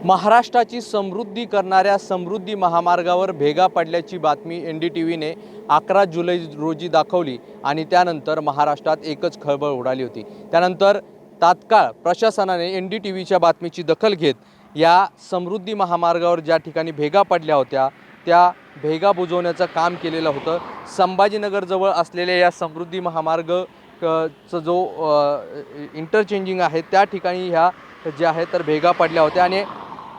महाराष्ट्राची समृद्धी करणाऱ्या समृद्धी महामार्गावर भेगा पडल्याची बातमी एन डी टी व्हीने अकरा जुलै रोजी दाखवली आणि त्यानंतर महाराष्ट्रात एकच खळबळ उडाली होती. त्यानंतर तात्काळ प्रशासनाने एन डी टी व्हीच्या बातमीची दखल घेत या समृद्धी महामार्गावर ज्या ठिकाणी भेगा पडल्या होत्या त्या भेगा बुजवण्याचं काम केलेलं होतं. संभाजीनगरजवळ असलेल्या या समृद्धी महामार्ग चा जो इंटरचेंजिंग आहे त्या ठिकाणी ह्या ज्या आहेत तर भेगा पडल्या होत्या आणि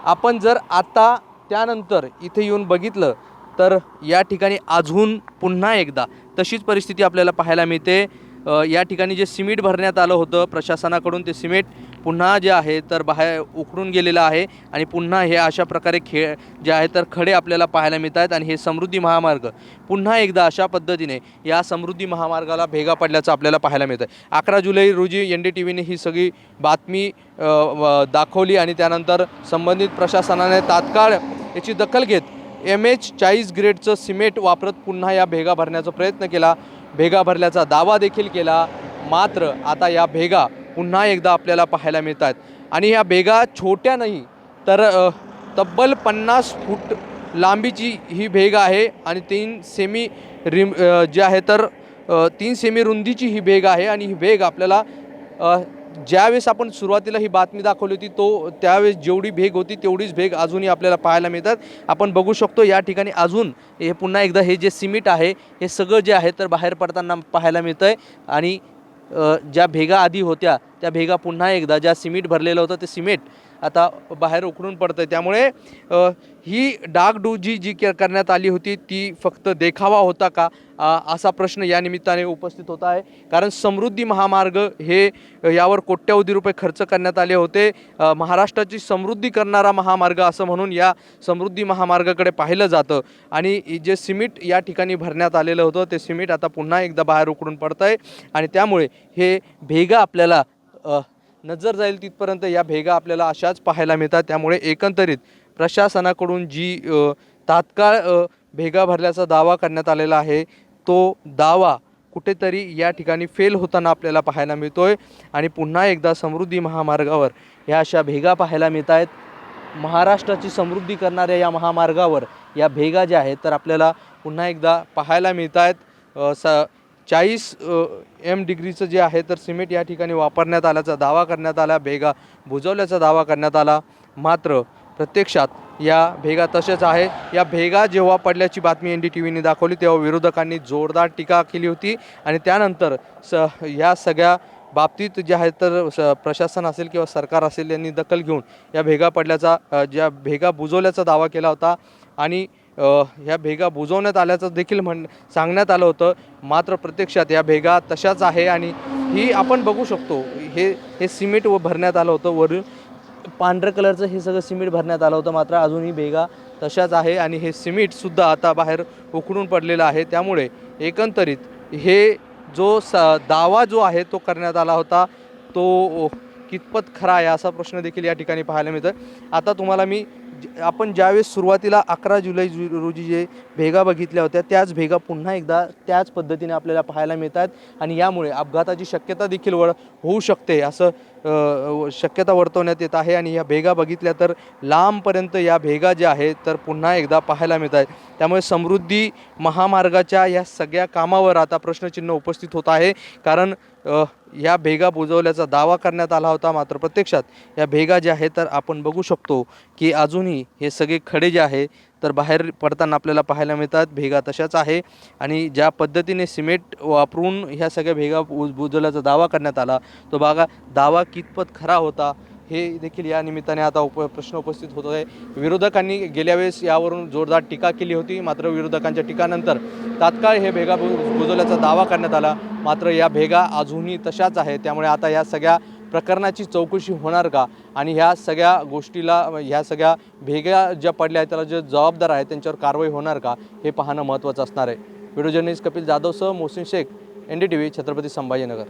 आपण जर आता त्यानंतर इथे येऊन बघितलं तर या ठिकाणी अजून पुन्हा एकदा तशीच परिस्थिती आपल्याला पाहायला मिळते. या ठिकाणी जे सिमेंट भरण्यात आलं होतं प्रशासनाकडून ते सिमेंट पुन्हा जे आहे तर बाहेर उकडून गेलेलं आहे आणि पुन्हा हे अशा प्रकारे खेळ जे आहे तर खडे आपल्याला पाहायला मिळत आहेत आणि हे समृद्धी महामार्ग पुन्हा एकदा अशा पद्धतीने या समृद्धी महामार्गाला भेगा पडल्याचं आपल्याला पाहायला मिळतं आहे अकरा जुलै रोजी एन डी टी व्हीने ही सगळी बातमी व- दाखवली आणि त्यानंतर संबंधित प्रशासनाने तात्काळ याची दखल घेत एम एच चाळीस ग्रेडचं सिमेंट वापरत पुन्हा या भेगा भरण्याचा प्रयत्न केला. भेगा भरल्याचा दावा देखील केला. मात्र आता या भेगा पुन्हा एकदा आपल्याला पाहायला मिळतात आणि ह्या भेगा छोट्या नाही तर तब्बल पन्नास फूट लांबीची ही भेग आहे आणि तीन सेमी रिम जे आहे तर तीन सेमी रुंदीची ही भेग आहे. आणि ही भेग आपल्याला ज्यावेळेस आपण सुरुवातीला ही बातमी दाखवली होती तो त्यावेळेस जेवढी भेग होती तेवढीच भेग अजूनही आपल्याला पाहायला मिळतात. आपण बघू शकतो या ठिकाणी अजून हे पुन्हा एकदा हे जे सिमेंट आहे हे सगळं जे आहे तर बाहेर पडताना पाहायला मिळतं आहे आणि ज्या भेगा आधी होत्या त्या भेगा पुन्हा एकदा ज्या सिमेंट भरलेलं होतं ते सिमेंट आता बाहेर उकडून पडतं आहे त्यामुळे ही डागडुजी जी के- करण्यात आली होती ती फक्त देखावा होता का? असा प्रश्न या निमित्ताने उपस्थित होता आहे. कारण समृद्धी महामार्ग हे यावर कोट्यवधी रुपये खर्च करण्यात आले होते. महाराष्ट्राची समृद्धी करणारा महामार्ग असं म्हणून या समृद्धी महामार्गाकडे पाहिलं जातं. आणि जे सिमेंट या ठिकाणी भरण्यात आलेलं होतं ते सिमेंट आता पुन्हा एकदा बाहेर उकडून पडतं आहे आणि त्यामुळे हे भेगा आपल्याला नजर जाईल तिथपर्यंत या भेगा आपल्याला अशाच पाहायला मिळतात. त्यामुळे एकंदरीत प्रशासनाकडून जी तात्काळ भेगा भरल्याचा दावा करण्यात आलेला आहे तो दावा कुठेतरी या ठिकाणी फेल होताना आपल्याला पाहायला मिळतो आहे आणि पुन्हा एकदा समृद्धी महामार्गावर ह्या अशा भेगा पाहायला मिळत आहेत महाराष्ट्राची समृद्धी करणाऱ्या या महामार्गावर या भेगा ज्या आहेत तर आपल्याला पुन्हा एकदा पाहायला मिळत आहेत स चाळीस एम डिग्रीचं जे आहे तर सिमेंट या ठिकाणी वापरण्यात आल्याचा दावा करण्यात आला भेगा बुजवल्याचा दावा करण्यात आला. मात्र प्रत्यक्षात या भेगा तसेच आहे. या भेगा जेव्हा पडल्याची बातमी एन डी टी व्हीने दाखवली तेव्हा विरोधकांनी जोरदार टीका केली होती आणि त्यानंतर स या सगळ्या बाबतीत जे आहे तर स प्रशासन असेल किंवा सरकार असेल यांनी दखल घेऊन या भेगा पडल्याचा ज्या भेगा बुजवल्याचा दावा केला होता आणि ह्या भेगा बुजवण्यात आल्याचं देखील म्हण सांगण्यात आलं होतं. मात्र प्रत्यक्षात या भेगा तशाच आहे आणि ही आपण बघू शकतो. हे हे सिमेंट व भरण्यात आलं होतं. वरून पांढऱ्या कलरचं हे सगळं सिमेंट भरण्यात आलं होतं. मात्र अजूनही भेगा तशाच आहे आणि हे सिमेंटसुद्धा आता बाहेर उकडून पडलेलं आहे. त्यामुळे एकंदरीत हे जो स दावा जो आहे तो करण्यात आला होता तो कितपत खरा आहे असा प्रश्न देखील या ठिकाणी पाहायला मिळतं आता तुम्हाला मी आपण ज्यावेळेस सुरुवातीला अकरा जुलै रोजी जे भेगा बघितल्या होत्या त्याच भेगा पुन्हा एकदा त्याच पद्धतीने आपल्याला पाहायला मिळतात आणि यामुळे अपघाताची शक्यता देखील वळ होऊ शकते असं शक्यता वर्तवण्यात येत आहे. आणि या भेगा बघितल्या तर लांबपर्यंत या भेगा ज्या आहेत तर पुन्हा एकदा पाहायला मिळत आहेत. त्यामुळे समृद्धी महामार्गाच्या या सगळ्या कामावर आता प्रश्नचिन्ह उपस्थित होत आहे. कारण या भेगा बुजवल्याचा दावा करण्यात आला होता मात्र प्रत्यक्षात या भेगा ज्या आहेत तर आपण बघू शकतो की अजूनही हे सगळे खडे जे आहे तर बाहेर पडताना आपल्याला पाहायला मिळतात. भेगा तशाच आहे आणि ज्या पद्धतीने सिमेंट वापरून ह्या सगळ्या भेगा बुज बुजवल्याचा दावा करण्यात आला तो बागा दावा कितपत खरा होता हे देखील या निमित्ताने आता उप प्रश्न उपस्थित होत आहे. विरोधकांनी गेल्या वेळेस यावरून जोरदार टीका केली होती. मात्र विरोधकांच्या टीकानंतर तात्काळ हे भेगा बुजवल्याचा दावा करण्यात आला. मात्र या भेगा अजूनही तशाच आहे त्यामुळे आता या सगळ्या प्रकरणाची चौकशी होणार का? आणि ह्या सगळ्या गोष्टीला ह्या सगळ्या भेगा ज्या पडल्या आहेत त्याला जे जबाबदार आहेत त्यांच्यावर कारवाई होणार का? हे पाहणं महत्त्वाचं असणार आहे. Video journalist Kapil जाधवसह Mohsin Shaikh N D T V Chhatrapati Sambhajinagar.